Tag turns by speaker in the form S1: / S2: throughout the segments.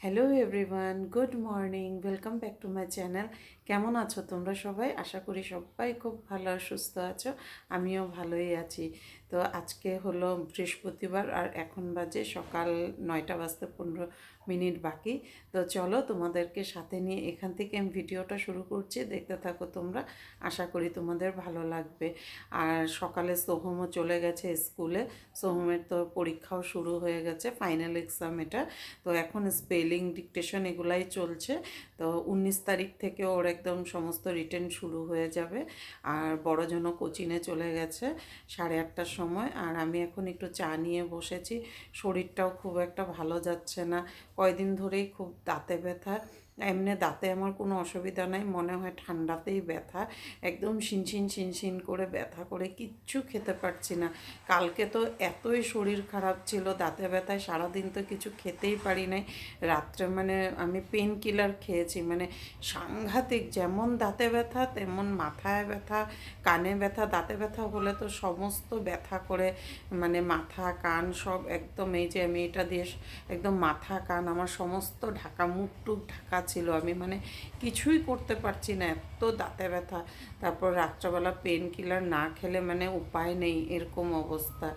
S1: Hello everyone good morning welcome back to my channel কেমন আছো তোমরা সবাই? আশা করি সবাই খুব ভালো সুস্থ আছো। আমিও ভালোই আছি। তো আজকে হলো বৃহস্পতিবার আর এখন বাজে সকাল নয়টা বাজতে পনেরো মিনিট বাকি। তো চলো তোমাদেরকে সাথে নিয়ে এখান থেকে আমি ভিডিওটা শুরু করছি, দেখতে থাকো তোমরা। আশা করি তোমাদের ভালো লাগবে। আর সকালে সোহমও চলে গেছে স্কুলে, সোহমের তো পরীক্ষাও শুরু হয়ে গেছে, ফাইনাল এক্সাম এটা। তো এখন স্পেলিং, ডিকটেশন এগুলাই চলছে। তো উনিশ তারিখ থেকে ওর একদম সমস্ত রিটার্ন শুরু হয়ে যাবে। আর বড়জনও কোচিংয়ে চলে গেছে, সাড়ে আটটার সময়, আর আমি এখন একটু চা নিয়ে বসেছি। শরীরটাও খুব একটা ভালো যাচ্ছে না। কয়দিন ধরেই খুব দাঁতে ব্যথা। এমনি দাঁতে আমার কোনো অসুবিধা নাই, মনে হয় ঠান্ডাতেই ব্যথা, একদম শিনশিন শিনশিন করে ব্যথা করে কিচ্ছু খেতে পারছি না। কালকে তো এতই শরীর খারাপ ছিল, দাঁতে ব্যথায় সারাদিন তো কিছু খেতেই পারি নাই। রাত্রে মানে আমি পেন কিলার খেয়েছি মানে সাংঘাতিক যেমন দাঁতে ব্যথা, তেমন মাথায় ব্যথা, কানে ব্যথা, দাঁতে ব্যথা হলে তো সমস্ত ব্যথা করে মানে মাথা, কান সব একদম এই যে আমি এটা দিয়ে একদম মাথা, কান, আমার সমস্ত ঢাকা, মুখ টুক ঢাকা ছিল, আমি মানে কিছুই করতে পারছি না, এত দাঁতে ব্যথা। তারপর রাত্রবেলা পেন কিলার না খেলে মানে উপায় নেই, এরকম অবস্থা।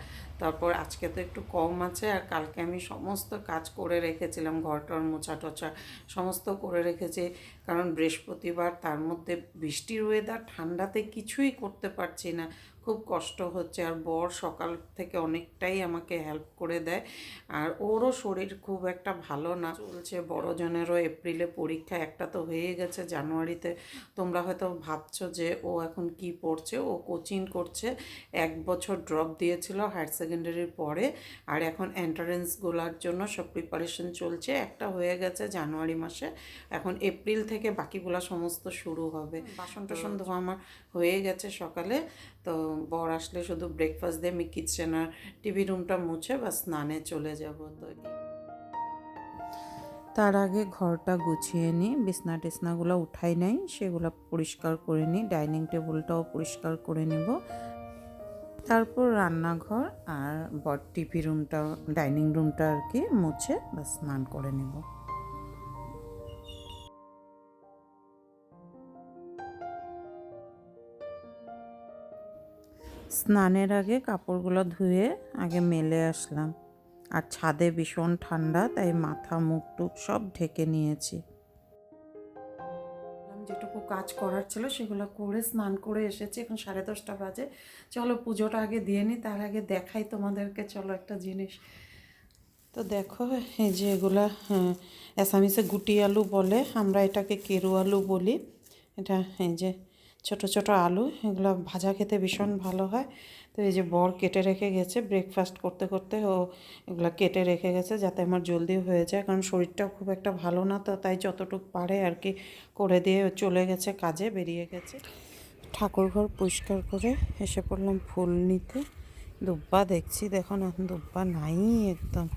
S1: তারপর আজকে তো একটু কম আছে, আর কালকে আমি সমস্ত কাজ করে রেখেছিলাম, ঘরটর মোছা টোছা সমস্ত করে রেখেছি। কারণ বৃহস্পতিবার তার মধ্যে বৃষ্টির ওয়েদার ঠান্ডাতে কিছুই করতে পারছি না। খুব কষ্ট হচ্ছে আর বর সকাল থেকে অনেকটাই আমাকে হেল্প করে দেয়। আর ওরও শরীর খুব একটা ভালো না। চলছে। বড়জনেরও এপ্রিলে পরীক্ষা একটা তো হয়ে গেছে জানুয়ারিতে তোমরা হয়তো ভাবছ যে ও এখন কি পড়ছে? ও কোচিং করছে। এক বছর ড্রপ দিয়েছিল হায়ার সেকেন্ডারির পরে। আর এখন এন্ট্রান্সগুলোর জন্য সব প্রিপারেশন চলছে। একটা হয়ে গেছে জানুয়ারি মাসে। এখন এপ্রিল থেকে বাকিগুলা সমস্ত শুরু হবে। বাসন টাসন ধোয়া আমার হয়ে গেছে সকালে। তো বর আসলে শুধু ব্রেকফাস্ট দিয়ে আমি কিচেন আর টিভি রুমটা মুছে বা স্নানে চলে যাব তো তার আগে ঘরটা গুছিয়ে নিই, বিছনা টিছনাগুলো উঠাই নাই, সেগুলো পরিষ্কার করে নিই ডাইনিং টেবিলটাও পরিষ্কার করে নেব। তারপর রান্নাঘর আর বর টিভি রুমটা ডাইনিং রুমটা আর কি মুছে বা স্নান করে নেব। স্নানের আগে কাপড়গুলো ধুয়ে আগে মেলে আসলাম। আর ছাদে ভীষণ ঠান্ডা, তাই মাথা, মুখ টুক সব ঢেকে নিয়েছি। যেটুকু কাজ করার ছিল সেগুলো করে স্নান করে এসেছি, এখন সাড়ে দশটা বাজে। চলো পুজোটা আগে দিয়ে নিই তার আগে দেখাই তোমাদেরকে, চলো একটা জিনিস। তো দেখো, এই যে এগুলা হ্যাঁ অ্যাসামিসে গুটি আলু বলে, আমরা এটাকে কেরু আলু বলি। এটা, এই যে ছোট ছোট আলু, এগুলো ভাজা খেতে ভীষণ ভালো হয়। তো এই যে বর কেটে রেখে গেছে ব্রেকফাস্ট করতে করতে ও এগুলো কেটে রেখে গেছে যাতে আমার জলদি হয়ে যায়। কারণ শরীরটাও খুব একটা ভালো না তো তাই যতটুকু পারে আর কি করে দিয়ে চলে গেছে, কাজে বেরিয়ে গেছে। ঠাকুরঘর পরিষ্কার করে এসে পড়লাম ফুল নিতে। দুব্বা দেখছি, দেখো না, দুব্বা নাই একদম।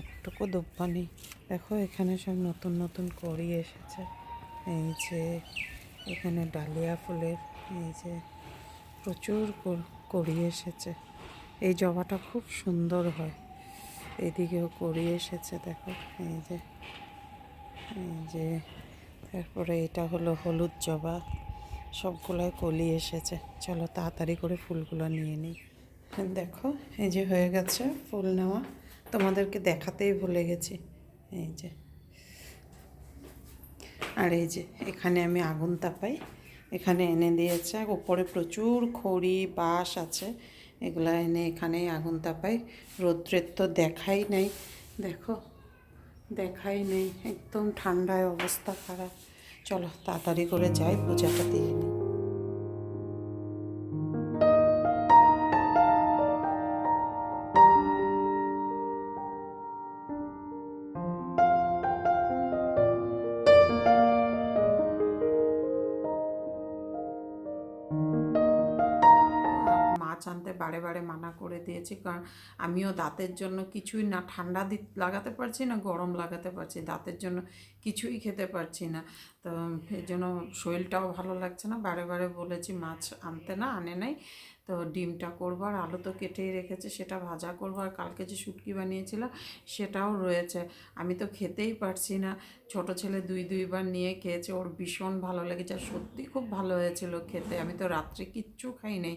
S1: একটুকু দুব্বা নেই। দেখো এখানে সব নতুন নতুন করি এসেছে। এই যে এখানে ডালিয়া ফুলের, এই যে প্রচুর করি এসেছে। এই জবাটা খুব সুন্দর হয়। এদিকেও করি এসেছে, দেখো, এই যে এই যে, তারপরে এটা হলো হলুদ জবা। সবগুলোই কলি এসেছে। চলো তাড়াতাড়ি করে ফুলগুলো নিয়ে নিই। দেখো, এই যে হয়ে গেছে ফুল নেওয়া। তোমাদেরকে দেখাতেই ভুলে গেছি। এই যে আর এই যে, এখানে আমি আগুন তাপাই। এখানে এনে দিয়েছে। ওপরে প্রচুর খড়ি, বাঁশ আছে। এগুলো এনে এখানেই আগুন তাপাই। রৌদ্রের তো দেখাই নেই। দেখো, দেখাই নেই। একদম ঠান্ডায় অবস্থা খারাপ। চলো, তাড়াতাড়ি করে যাই, পূজাটা দিয়ে নিই বারে বারে মানা করে দিয়েছি। কারণ আমিও দাঁতের জন্য কিছুই না, ঠান্ডা দি, লাগাতে পারছি না, গরম লাগাতে পারছি, দাঁতের জন্য কিছুই খেতে পারছি না। তো এই জন্য শরীরটাও ভালো লাগছে না। বারে বারে বলেছি, মাছ আনতে না, আনে নাই। তো ডিমটা করব আর আলু তো কেটেই রেখেছে, সেটা ভাজা করব আর কালকে যে শুটকি বানিয়েছিলাম, সেটাও রয়েছে। আমি তো খেতেই পারছি না। ছোট ছেলে দুই, দুইবার নিয়ে খেয়েছে, ওর ভীষণ ভালো লেগেছে আর সত্যি খুব ভালো হয়েছিল খেতে। আমি তো রাত্রে কিচ্ছু খাই নাই।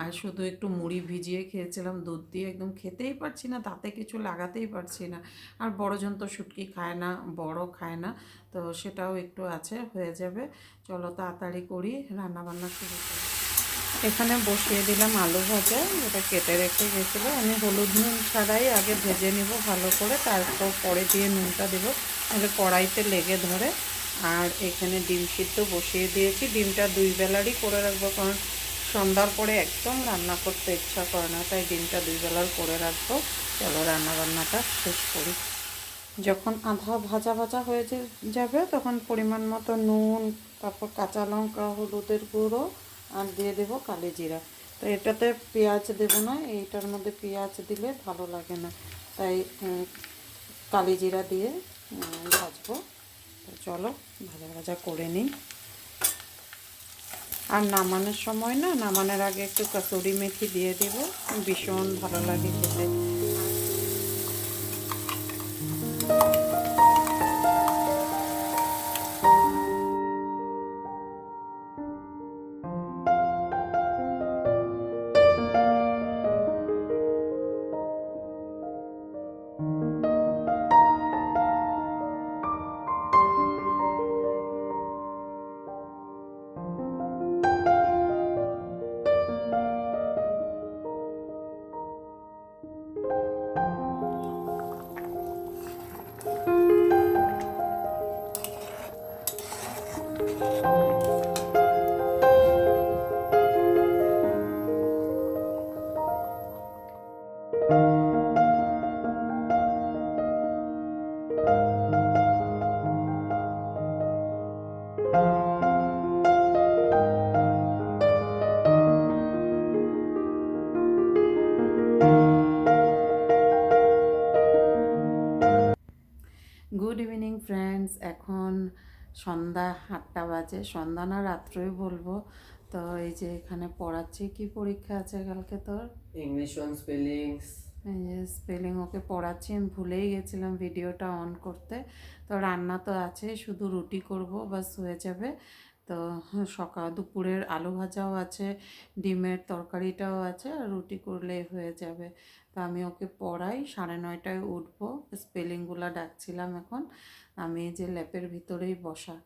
S1: আর শুধু একটু মুড়ি ভিজিয়ে খেয়েছিলাম, দুধ দিয়ে একদম খেতেই পারছি না, তাতে কিছু লাগাতেই পারছি না। আর বড়জন তো শুটকি খায় না, বড় খায় না। তো সেটাও একটু আছে, হয়ে যাবে। চলো তাড়াতাড়ি করি, রান্নাবান্না শুরু করি। এখানে বসিয়ে দিলাম আলু ভাজা, যেটা কেটে রেখে গেছিল। আমি হলুদ নুন ছাড়াই আগে ভেজে নিব ভালো করে, তারপর পরে দিয়ে নুনটা দেবো। তাহলে কড়াইতে লেগে ধরে। আর এখানে ডিম সিদ্ধ বসিয়ে দিয়েছি। ডিমটা দুই বেলারই করে রাখব, কারণ সন্ধ্যার পরে একদম রান্না করতে ইচ্ছা করে না, তাই ডিমটা দুই বেলার করে রাখব। চলো রান্নাবান্নাটা শেষ করি। যখন আধা ভাজা ভাজা হয়ে যাবে, তখন পরিমাণ মতো নুন, তারপর কাঁচা লঙ্কা, হলুদের গুঁড়ো, আর দিয়ে দেবো কালি জিরা। তো এটাতে পেঁয়াজ দেবো না, এইটার মধ্যে পেঁয়াজ দিলে ভালো লাগে না। তাই কালি জিরা দিয়ে ভাজবো। তো চলো, ভাজা ভাজা করে নিই। আর নামানোর সময় না, নামানোর আগে একটু কসুরি মেথি দিয়ে দেবো। ভীষণ ভালো লাগে খেতে। গুড ইভিনিং ফ্রেন্ডস এখন সন্ধ্যা আটটা বাজে সন্ধ্যা না রাত্রই বলব। তো এই যে এখানে পড়াচ্ছি কি পরীক্ষা আছে কালকে তোর?
S2: ইংলিশ.
S1: এই যে স্পেলিং ওকে পড়াচ্ছি আমি ভুলেই গেছিলাম ভিডিওটা অন করতে। তো রান্না তো আছে শুধু রুটি করব বাস হয়ে যাবে। তো সকাল দুপুরের আলু ভাজাও আছে ডিমের তরকারিটাও আছে আর রুটি করলেই হয়ে যাবে। তো আমি ওকে পড়াই সাড়ে নয়টায় উঠবো স্পেলিংগুলো ডাকছিলাম এখন। আমি এই যে ল্যাপের ভিতরেই বসা।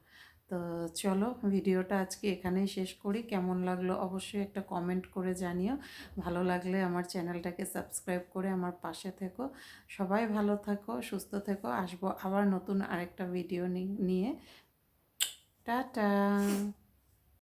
S1: তো চলো ভিডিওটা আজকে এখানেই শেষ করি। কেমন লাগল অবশ্যই একটা কমেন্ট করে জানিও। ভালো লাগলে আমার চ্যানেলটাকে সাবস্ক্রাইব করে আমার পাশে থেকো। সবাই ভালো থাকো, সুস্থ থেকো। আসব আবার নতুন আরেকটা ভিডিও নিয়ে। টাটা!